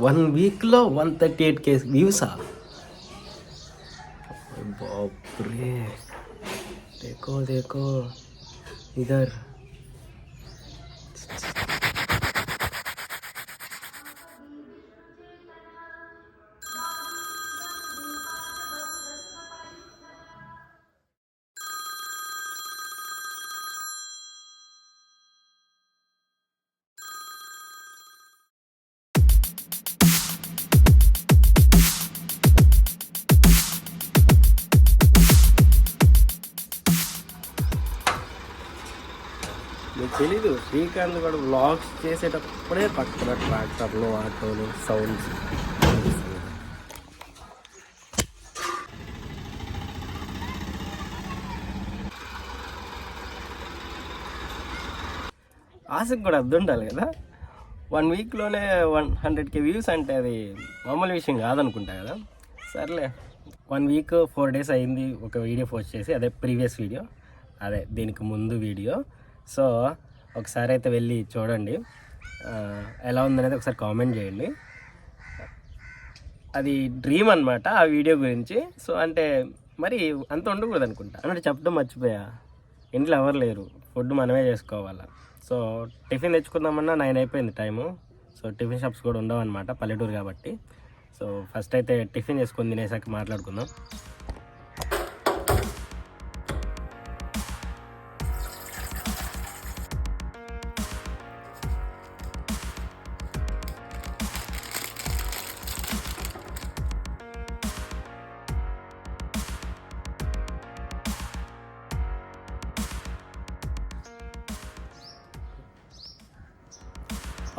One வீக்கில் one thirty eight K வியூஸா बाप रे देखो देखो इधर మీకు తెలీదు. శ్రీకాంత్ కూడా వ్లాగ్స్ చేసేటప్పుడే పక్కన ట్రాక్టర్లు ఆటోలు సౌండ్స్ ఆశకు కూడా అర్థం ఉండాలి కదా? వన్ వీక్లోనే వన్ హండ్రెడ్కి వ్యూస్ అంటే అది మామూలు విషయం కాదనుకుంటా కదా? సర్లే. వన్ వీక్ ఫోర్ డేస్ అయింది. ఒక వీడియో పోస్ట్ చేసి అదే ప్రీవియస్ వీడియో అదే దీనికి ముందు వీడియో సో ఒకసారి అయితే వెళ్ళి చూడండి. ఎలా ఉందనేది ఒకసారి కామెంట్ చేయండి. అది డ్రీమ్ అనమాట ఆ వీడియో గురించి. సో అంటే మరి అంత ఉండకూడదు అనుకుంటా అంటే చెప్పడం మర్చిపోయా. ఇంట్లో ఎవరు లేరు. ఫుడ్ మనమే చేసుకోవాలా. సో టిఫిన్ తెచ్చుకుందామన్నా నైన్ అయిపోయింది టైము. సో టిఫిన్ షాప్స్ కూడా ఉండవు అనమాట పల్లెటూరు కాబట్టి. సో ఫస్ట్ అయితే టిఫిన్ చేసుకొని తినేసాక మాట్లాడుకుందాం.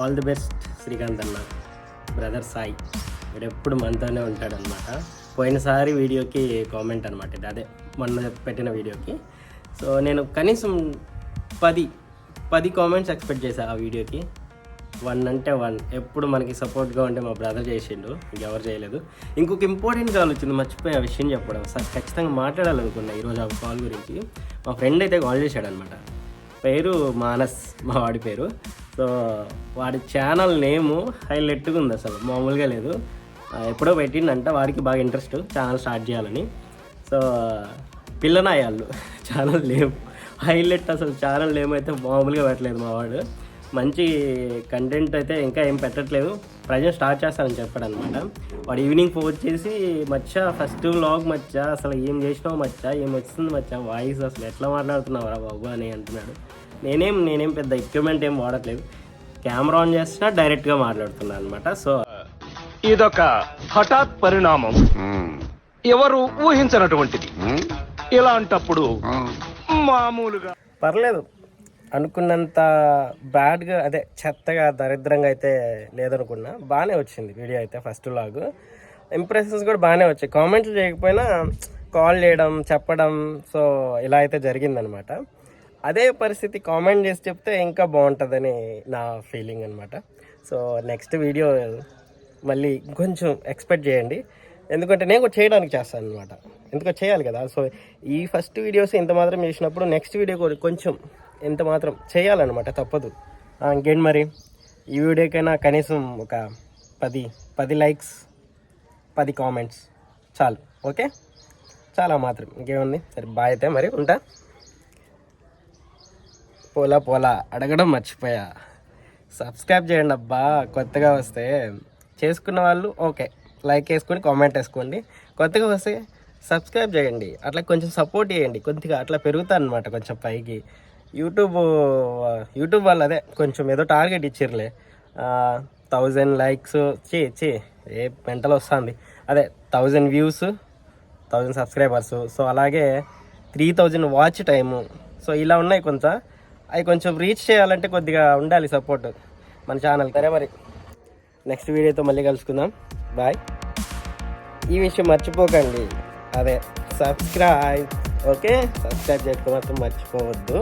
ఆల్ ది బెస్ట్ శ్రీకాంత్ అన్న. బ్రదర్ సాయి. వీడు ఎప్పుడు మనతోనే ఉంటాడనమాట పోయినసారి వీడియోకి కామెంట్ అనమాట ఇది అదే మొన్న పెట్టిన వీడియోకి. సో నేను కనీసం పది పది కామెంట్స్ ఎక్స్పెక్ట్ చేశాను ఆ వీడియోకి. వన్ అంటే వన్. ఎప్పుడు మనకి సపోర్ట్గా ఉంటే మా బ్రదర్ చేసిండు. ఇంకెవరు చేయలేదు. ఇంకొక ఇంపార్టెంట్ కాల్ వచ్చింది మర్చిపోయి ఆ విషయం చెప్పడం. సార్ ఖచ్చితంగా మాట్లాడాలనుకున్నా ఈరోజు ఆ కాల్ గురించి. మా ఫ్రెండ్ అయితే కాల్ చేశాడనమాట పేరు మానస్ మా వాడి పేరు. సో వాడి ఛానల్ నేము హైలైట్గా ఉంది అసలు. మామూలుగా లేదు. ఎప్పుడో పెట్టిండంట వాడికి బాగా ఇంట్రెస్ట్ ఛానల్ స్టార్ట్ చేయాలని. సో పిల్లనాయాళ్ళు ఛానల్ లేవు హైలైట్ అసలు ఛానల్ నేమ్ అయితే మామూలుగా పెట్టలేదు మా వాడు. మంచి కంటెంట్ అయితే ఇంకా ఏం పెట్టట్లేదు. ప్రజెంట్ స్టార్ట్ చేస్తానని చెప్పాడు అనమాట వాడు ఈవినింగ్ ఫోన్ చేసి మచ్చ ఫస్ట్ వ్లాగ్ మచ్చ అసలు ఏం చేసినావు మచ్చా ఏం వచ్చింది మచ్చా వాయిస్ అసలు ఎట్లా మాట్లాడుతున్నావు రా బాబు అని అంటున్నాడు. నేనేం నేనేం పెద్ద ఎక్విప్మెంట్ ఏం వాడట్లేదు. కెమెరా ఆన్ చేస్తున్నా డైరెక్ట్గా మాట్లాడుతున్నాను అనమాట సో ఇదొక హఠాత్ పరిణామం. ఎవరు ఊహించనటువంటిది. ఇలాంటప్పుడు మామూలుగా పర్లేదు. అనుకున్నంత బ్యాడ్గా అదే చెత్తగా దరిద్రంగా అయితే లేదనుకున్నా బాగానే వచ్చింది వీడియో అయితే ఫస్ట్ లాగ్. ఇంప్రెషన్స్ కూడా బాగానే వచ్చాయి. కామెంట్లు చేయకపోయినా కాల్ చేయడం చెప్పడం సో ఇలా అయితే జరిగిందనమాట అదే పరిస్థితి కామెంట్ చేసి చెప్తే ఇంకా బాగుంటుందని నా ఫీలింగ్ అనమాట సో నెక్స్ట్ వీడియో మళ్ళీ కొంచెం ఎక్స్పెక్ట్ చేయండి. ఎందుకంటే నేను కూడా చేయడానికి చేస్తాను అనమాట ఎందుకో చేయాలి కదా. సో ఈ ఫస్ట్ వీడియోస్ ఇంత మాత్రం చేసినప్పుడు నెక్స్ట్ వీడియో కూడా కొంచెం ఎంత మాత్రం చేయాలన్నమాట. తప్పదు. ఇంకేంటి మరి? ఈ వీడియోకైనా కనీసం ఒక పది పది లైక్స్ పది కామెంట్స్ చాలు. ఓకే చాలా మాత్రం. ఇంకేముంది? సరే బాయ్ అయితే మరి. ఉంటా? పోలా పోలా అడగడం మర్చిపోయా. సబ్స్క్రైబ్ చేయండి అబ్బా కొత్తగా వస్తే. చేసుకున్న వాళ్ళు ఓకే లైక్ వేసుకొని కామెంట్ వేసుకోండి. కొత్తగా వస్తే సబ్స్క్రైబ్ చేయండి. అట్లా కొంచెం సపోర్ట్ చేయండి. కొద్దిగా అట్లా పెరుగుతా అనమాట కొంచెం పైకి. యూట్యూబ్ యూట్యూబ్ వాళ్ళు అదే కొంచెం ఏదో టార్గెట్ ఇచ్చిర్లే థౌజండ్ లైక్స్ చే చే ఏ మెంటల్ వస్తుంది. అదే thousand views thousand subscribers so అలాగే three thousand watch time so ఇలా ఉన్నాయి కొంత. అవి కొంచెం రీచ్ చేయాలంటే కొద్దిగా ఉండాలి సపోర్ట్ మన ఛానల్ సరే మరి. నెక్స్ట్ వీడియోతో మళ్ళీ కలుసుకుందాం. బాయ్ ఈ విషయం మర్చిపోకండి. అదే సబ్స్క్రైబ్ ఓకే సబ్స్క్రైబ్ చేసుకోవడం మర్చిపోవద్దు.